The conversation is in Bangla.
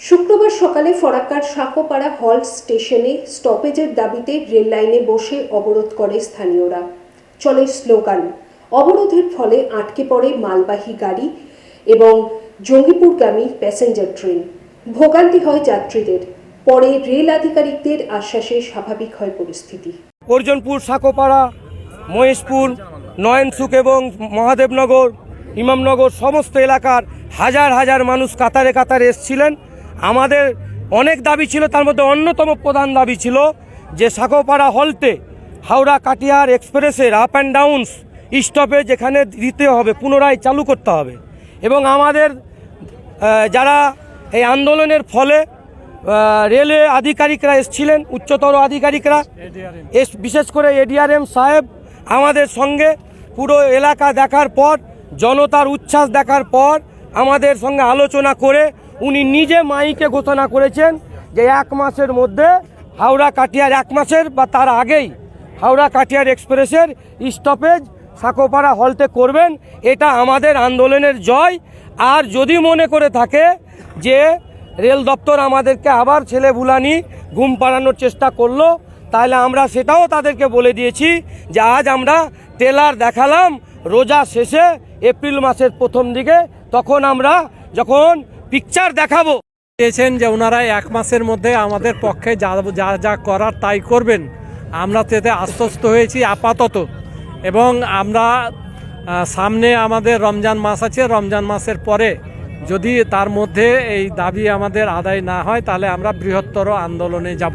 শুক্রবার সকালে ফরাক্কার সাঁকোপাড়া হল্ট স্টেশনে স্টপেজের দাবিতে রেল লাইনে বসে অবরোধ করে স্থানীয়রা। চলে স্লোগান, অবরোধের ফলে আটকে পড়ে মালবাহী গাড়ি এবং জঙ্গিপুরগামী প্যাসেঞ্জার ট্রেন। ভোগান্তি হয় যাত্রীদের, পরে রেল আধিকারিকদের আশ্বাসে স্বাভাবিক হয় পরিস্থিতি। অর্জনপুর, সাঁকোপাড়া, মহেশপুর নয়নসুক এবং মহাদেবনগর, ইমামনগর, সমস্ত এলাকার হাজার হাজার মানুষ কাতারে কাতারে এসছিলেন। আমাদের অনেক দাবি ছিল, তার মধ্যে অন্যতম প্রধান দাবি ছিল যে সাঁকোপাড়া হলতে হাওড়া কাটিয়ার এক্সপ্রেসের আপ অ্যান্ড ডাউনস স্টপে যেখানে দিতে হবে, পুনরায় চালু করতে হবে। এবং আমাদের যারা এই আন্দোলনের ফলে রেলওয়ে আধিকারিকরা এসছিলেন, উচ্চতর আধিকারিকরা, এস, বিশেষ করে এডিআরএম সাহেব আমাদের সঙ্গে পুরো এলাকা দেখার পর, জনতার উচ্ছ্বাস দেখার পর, আমাদের সঙ্গে আলোচনা করে উনি নিজে মাইকে ঘোষণা করেছেন যে এক মাসের মধ্যে হাওড়া কাটিয়ার এক মাসের বা তার আগেই হাওড়া কাটিয়ার এক্সপ্রেসের স্টপেজ সাঁকোপাড়া হলতে করবেন, এটা আমাদের আন্দোলনের জয়। আর যদি মনে করে থাকে যে রেল দপ্তর আমাদেরকে আবার ছেলে ভুলানি ঘুম পাড়ানোর চেষ্টা করল, তাহলে আমরা সেটাও তাদেরকে বলে দিয়েছি যে আজ আমরা টেলার দেখালাম, রোজা শেষে এপ্রিল মাসের প্রথম দিকে, তখন আমরা যখন পিকচার দেখাবো। চেয়েছেন যে ওনারা এক মাসের মধ্যে আমাদের পক্ষে যা যা যা করার তাই করবেন। আমরা তাতে আশ্বস্ত হয়েছি আপাতত। এবং আমরা সামনে আমাদের রমজান মাস আছে। রমজান মাসের পরে যদি তার মধ্যে এই দাবি আমাদের আদায় না হয়, তাহলে আমরা বৃহত্তর আন্দোলনে যাব।